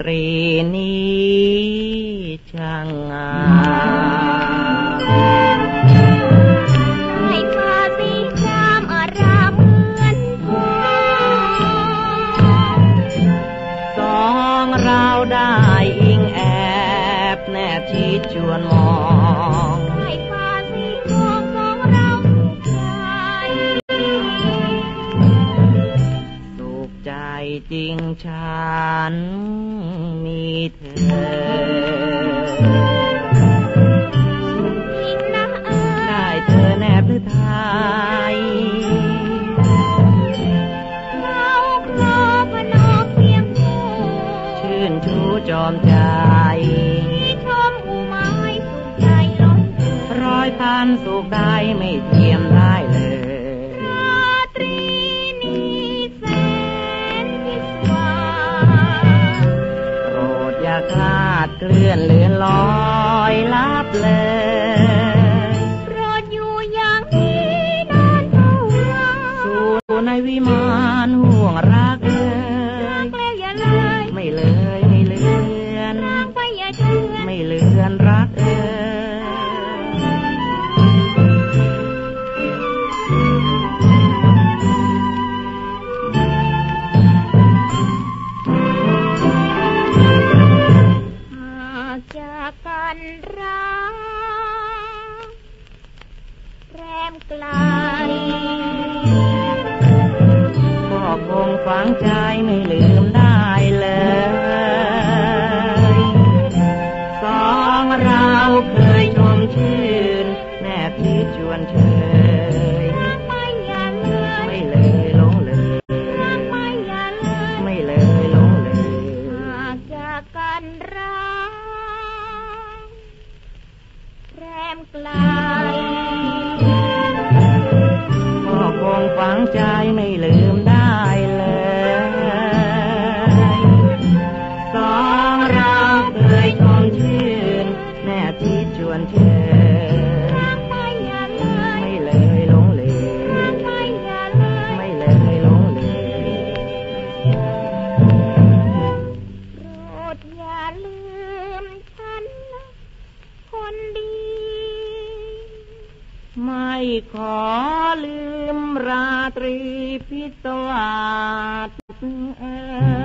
ตรีนี้ช่างงามให้ฟ้าสีครามอารามเหมือนทองสองเราได้อิงแอบแน่ที่จวนมอง อเคียงคู่ชื่นชูจอมใจที่ชมอุไม้สุขใจล้นร้อยพันสุขได้ไม่เทียม คลาดเคลื่อนเลือนลอยลับเลยโปรดอยู่อย่างนี้นานเท่าไรสู่ในวิมานห่วงรักเอ่รัยกแล้วอย่าเลยไม่เลย วันรักแรมไกลก็คงฝังใจไม่ลืม ไกลก็คงฝังใจไม่ลืมได้เลยสองเราเคยชมชื่น แนบชิดชวนเชยรักไปย่าเลยไม่เลยหลงเลยรักไปย่าเลยไม่เลยหลงเลยรดอย่าลืม ไม่ขอลืมราตรีพิศวาส